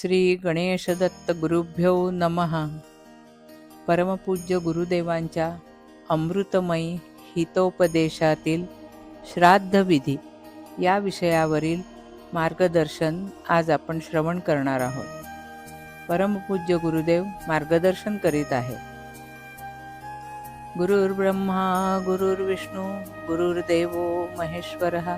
श्री गणेशदत्त गुरुभ्यो नमः. परमपूज्य गुरुदेवांच्या अमृतमयी हितोपदेशातील श्राद्धविधी या विषयावरील मार्गदर्शन आज आपण श्रवण करणार आहोत. परमपूज्य गुरुदेव मार्गदर्शन करीत आहे गुरुर्ब्रह्मा गुरुर्विष्णू गुरुर्देवो महेश्वरः.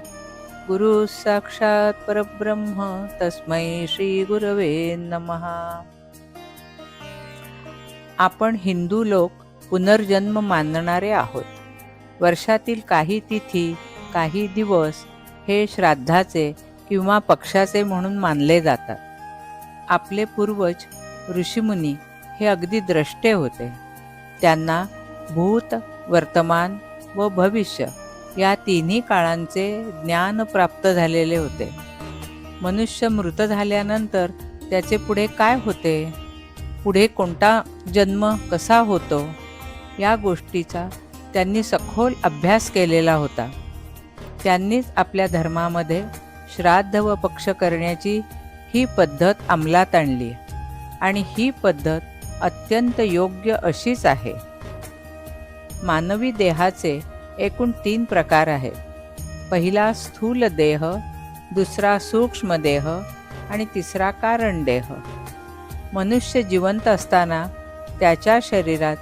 गुरु साक्षात परब्रह्म तस्मै श्री गुरवे नमः. आपण हिंदू लोक पुनर्जन्म मानणारे आहोत. वर्षातील काही तिथी काही दिवस हे श्राद्धाचे किंवा पक्षाचे म्हणून मानले जातात. आपले पूर्वज ऋषीमुनी हे अगदी द्रष्टे होते. त्यांना भूत वर्तमान व भविष्य या तिन्ही काळांचे ज्ञान प्राप्त झालेले होते. मनुष्य मृत झाल्यानंतर त्याचे पुढे काय होते? पुढे कोणता जन्म कसा होतो? या गोष्टीचा त्यांनी सखोल अभ्यास केलेला होता. त्यांनीच आपल्या धर्मामध्ये श्राद्ध व पक्ष करण्याची ही पद्धत अंमलात आणली. आणि ही पद्धत अत्यंत योग्य अशीच आहे. मानवी देहाचे एकूण तीन प्रकार आहेत. पहिला स्थूल देह दुसरा सूक्ष्म देह आणि तिसरा कारण देह. मनुष्य जिवंत असताना त्याच्या शरीरात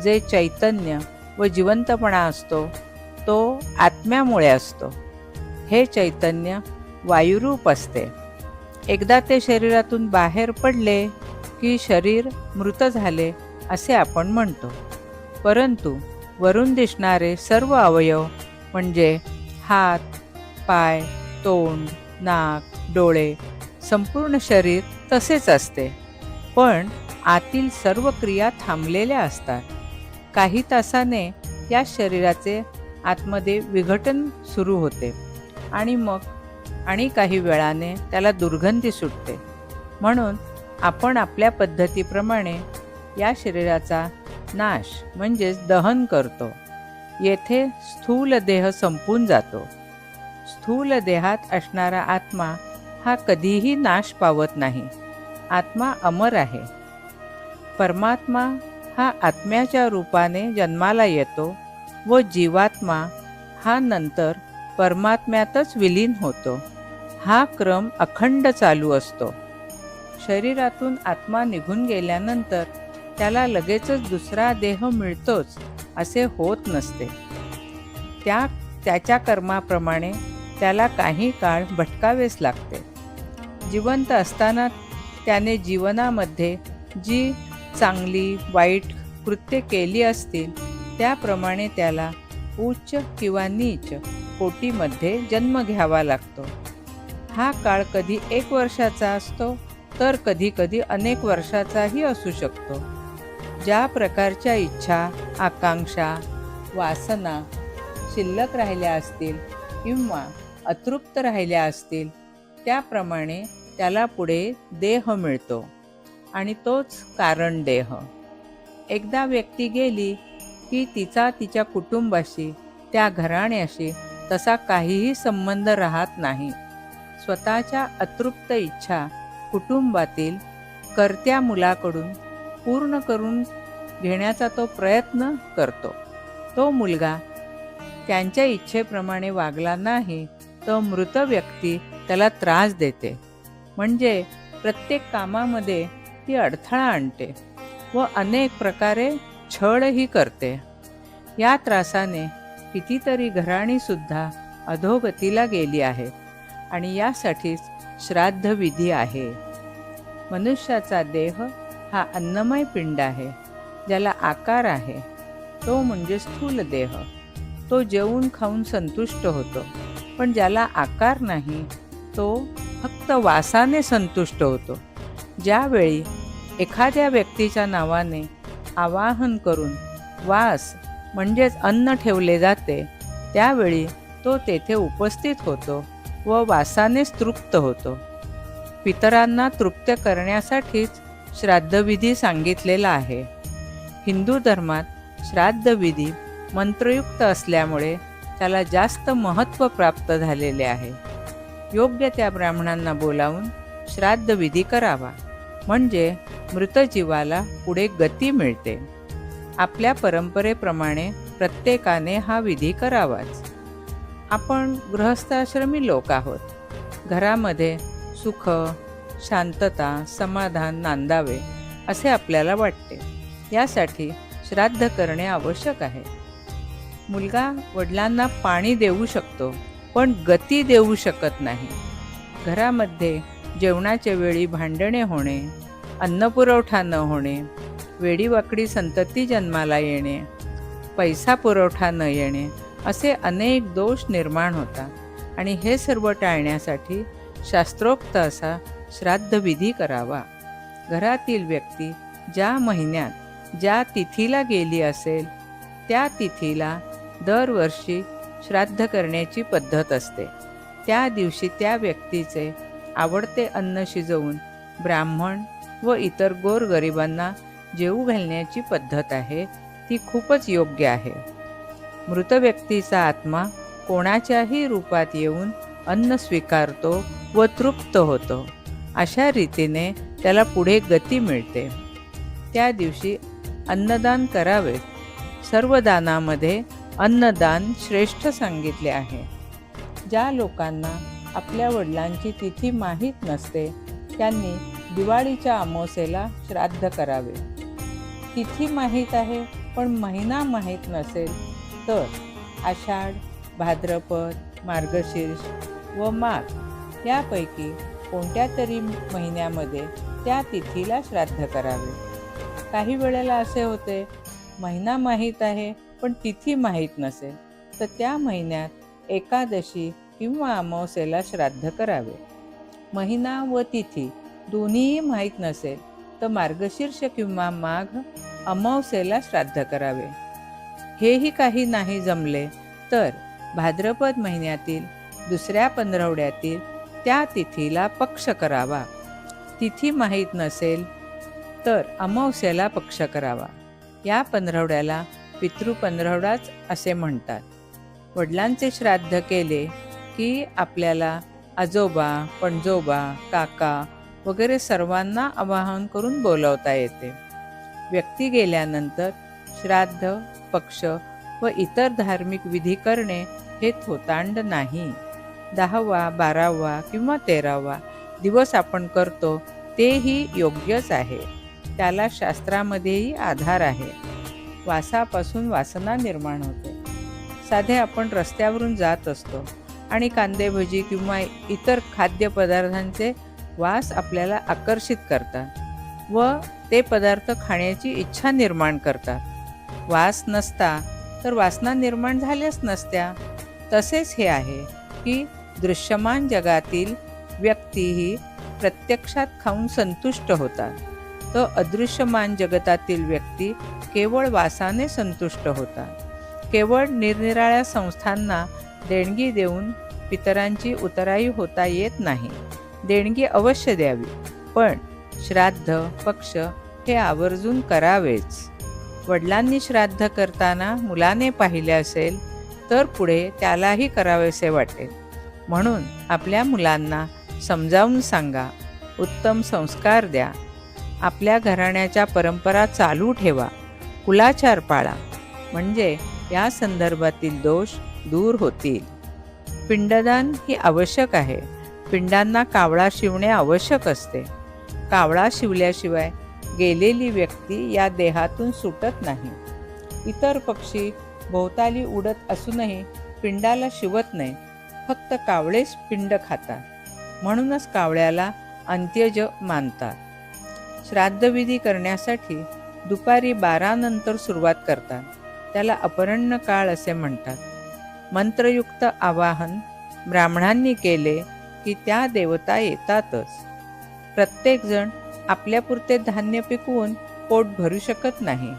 जे चैतन्य व जिवंतपणा असतो तो आत्म्यामुळे असतो. हे चैतन्य वायुरूप असते. एकदा ते शरीरातून बाहेर पडले की शरीर मृत झाले असे आपण म्हणतो. परंतु वरून दिसणारे सर्व अवयव म्हणजे हात पाय तोंड नाक डोळे संपूर्ण शरीर तसेच असते. पण आतील सर्व क्रिया थांबलेल्या असतात. काही तासाने या शरीराचे आतमध्ये विघटन सुरू होते आणि मग आणि काही वेळाने त्याला दुर्गंधी सुटते. म्हणून आपण आपल्या पद्धतीप्रमाणे या शरीराचा नाश म्हणजेच दहन करतो. येथे स्थूल देह संपून जातो. स्थूल देहात असणारा आत्मा हा कधीही नाश पावत नाही. आत्मा अमर आहे. परमात्मा हा आत्म्याच्या रूपाने जन्माला येतो व जीवात्मा हा नंतर परमात्म्यातच विलीन होतो. हा क्रम अखंड चालू असतो. शरीरातून आत्मा निघून गेल्यानंतर त्याला लगेचच दुसरा देह मिळतोच असे होत नसते. त्या त्याच्या कर्माप्रमाणे त्याला काही काळ भटकावेच लागते. जिवंत असताना त्याने जीवनामध्ये जी चांगली वाईट कृत्ये केली असतील त्याप्रमाणे त्याला उच्च किंवा नीच कोटीमध्ये जन्म घ्यावा लागतो. हा काळ कधी एक वर्षाचा असतो तर कधी कधी अनेक वर्षाचाही असू शकतो. ज्या प्रकारच्या इच्छा आकांक्षा वासना शिल्लक राहिल्या असतील किंवा अतृप्त राहिल्या असतील त्याप्रमाणे त्याला पुढे देह मिळतो आणि तोच कारण देह. एकदा व्यक्ती गेली की तिचा तिच्या कुटुंबाशी त्या घराण्याशी तसा काहीही संबंध राहत नाही. स्वतःच्या अतृप्त इच्छा कुटुंबातील कर्त्या मुलाकडून पूर्ण करून घेण्याचा तो प्रयत्न करतो. तो मुलगा त्यांच्या इच्छेप्रमाणे वागला नाही तर मृत व्यक्ती त्याला त्रास देते. म्हणजे प्रत्येक कामामध्ये ती अडथळा आणते व अनेक प्रकारे छळही करते. या त्रासाने कितीतरी घराणीसुद्धा अधोगतीला गेली आहेत आणि यासाठीच श्राद्धविधी आहे. मनुष्याचा देह हा अन्नमय पिंड आहे ज्याला आकार आहे. तो म्हणजे स्थूल देह. तो जेवून खाऊन संतुष्ट होतो. पण ज्याला आकार नाही तो फक्त वासाने संतुष्ट होतो. ज्यावेळी एखाद्या व्यक्तीच्या नावाने आवाहन करून वास म्हणजेच अन्न ठेवले जाते त्यावेळी तो तेथे उपस्थित होतो व वासानेच तृप्त होतो. पितरांना तृप्त करण्यासाठीच श्राद्धविधी सांगितलेला आहे. हिंदू धर्मात श्राद्धविधी मंत्रयुक्त असल्यामुळे त्याला जास्त महत्त्व प्राप्त झालेले आहे. योग्य त्या ब्राह्मणांना बोलावून श्राद्धविधी करावा. म्हणजे मृत जीवाला पुढे गती मिळते. आपल्या परंपरेप्रमाणे प्रत्येकाने हा विधी करावाच. आपण गृहस्थाश्रमी लोक आहोत. घरामध्ये सुख शांतता समाधान नांदावे असे आपल्याला वाटते. यासाठी श्राद्ध करणे आवश्यक आहे. मुलगा वडिलांना पाणी देऊ शकतो पण गती देऊ शकत नाही. घरामध्ये जेवणाच्या वेळी भांडणे होणे अन्नपुरवठा न होणे वेडीवाकडी संतती जन्माला येणे पैसा पुरवठा न येणे असे अनेक दोष निर्माण होतात. आणि हे सर्व टाळण्यासाठी शास्त्रोक्त असा श्राद्धविधी करावा. घरातील व्यक्ती ज्या महिन्यात ज्या तिथीला गेली असेल त्या तिथीला दरवर्षी श्राद्ध करण्याची पद्धत असते. त्या दिवशी त्या व्यक्तीचे आवडते अन्न शिजवून ब्राह्मण व इतर गोरगरिबांना जेवू घालण्याची पद्धत आहे ती खूपच योग्य आहे. मृत व्यक्तीचा आत्मा कोणाच्याही रूपात येऊन अन्न स्वीकारतो व तृप्त होतो. अशा रीतीने त्याला पुढे गती मिळते. त्या दिवशी अन्नदान करावे. सर्व दानामध्ये अन्नदान श्रेष्ठ सांगितले आहे. ज्या लोकांना आपल्या वडिलांची तिथी माहीत नसते त्यांनी दिवाळीच्या अमावस्येला श्राद्ध करावे. तिथी माहीत आहे पण महिना माहीत नसेल तर आषाढ भाद्रपद मार्गशीर्ष व माघ यापैकी कोणत्या तरी महिन्यामध्ये त्या तिथीला श्राद्ध करावे. काही वेळेला असे होते महिना माहीत आहे पण तिथी माहीत नसेल. तर त्या महिन्यात एकादशी किंवा अमावस्येला श्राद्ध करावे. महिना व तिथी दोन्हीही माहीत नसेल तर मार्गशीर्ष किंवा माघ अमावस्येला श्राद्ध करावे. हेही काही नाही जमले तर भाद्रपद महिन्यातील दुसऱ्या पंधरवड्यातील त्या तिथीला पक्ष करावा. तिथी माहीत नसेल तर अमावस्याला पक्ष करावा. या पंधरवड्याला पितृ पंधरवडाच असे म्हणतात. वडिलांचे श्राद्ध केले की आपल्याला आजोबा पणजोबा काका वगैरे सर्वांना आवाहन करून बोलवता येते. व्यक्ती गेल्यानंतर श्राद्ध पक्ष व इतर धार्मिक विधी करणे हे थोतांड नाही. दहावा बारावा किंवा तेरावा दिवस आपण करतो तेही योग्यच आहे. त्याला शास्त्रामध्येही आधार आहे. वासापासून वासना निर्माण होते. साधे आपण रस्त्यावरून जात असतो आणि कांदेभजी किंवा इतर खाद्यपदार्थांचे वास आपल्याला आकर्षित करतात व ते पदार्थ खाण्याची इच्छा निर्माण करतात. वास नसता तर वासना निर्माण झाल्याच नसत्या. तसेच हे आहे की दृश्यमान जगातील व्यक्तीही प्रत्यक्षात खाऊन संतुष्ट होतात. तर अदृश्यमान जगतातील व्यक्ती केवळ वासाने संतुष्ट होतात. केवळ निरनिराळ्या संस्थांना देणगी देऊन पितरांची उतराई होता येत नाही. देणगी अवश्य द्यावी पण श्राद्ध पक्ष हे आवर्जून करावेच. वडिलांनी श्राद्ध करताना मुलाने पाहिले असेल तर पुढे त्यालाही करावेसे वाटेल म्हणून आपल्या मुलांना समजावून सांगा उत्तम संस्कार द्या. आपल्या घराण्याच्या परंपरा चालू ठेवा कुलाचार पाळा. म्हणजे या संदर्भातील दोष दूर होतील. पिंडदान ही आवश्यक आहे. पिंडांना कावळा शिवणे आवश्यक असते. कावळा शिवल्याशिवाय गेलेली व्यक्ती या देहातून सुटत नाही. इतर पक्षी भोवताली उडत असूनही पिंडाला शिवत नाही. फक्त कावळेच पिंड खातात. म्हणूनच कावळ्याला अंत्यज मानतात. श्राद्धविधी करण्यासाठी दुपारी बारा नंतर सुरुवात करतात. त्याला अपरण्य काळ असे म्हणतात. मंत्रयुक्त आवाहन ब्राह्मणांनी केले की त्या देवता येतातच. प्रत्येकजण आपल्यापुरते धान्य पिकवून पोट भरू शकत नाही.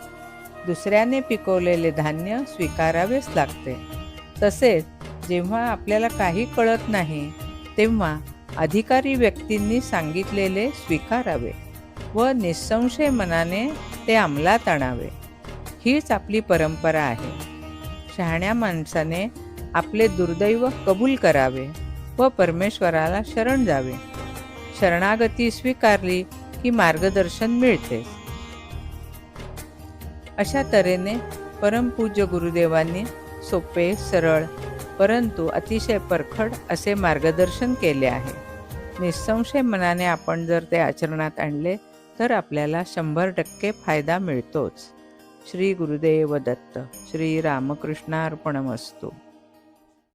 दुसऱ्याने पिकवलेले धान्य स्वीकारावेच लागते. तसेच जेव्हा आपल्याला काही कळत नाही तेव्हा अधिकारी व्यक्तींनी सांगितलेले स्वीकारावे व निसंशय मनाने ते अंमलात आणावे. हीच आपली परंपरा आहे. शहाण्या माणसाने आपले दुर्दैव कबूल करावे व परमेश्वराला शरण जावे. शरणागती स्वीकारली की मार्गदर्शन मिळते. अशा तऱ्हेने परमपूज्य गुरुदेवांनी सोपे सरळ परंतु अतिशय परखड असे मार्गदर्शन केले आहे. निसंशय मनाने आपण जर ते आचरणात आणले तर आपल्याला शंभर टक्के फायदा मिळतोच. श्री गुरुदेव दत्त श्री रामकृष्णार्पणमस्तू.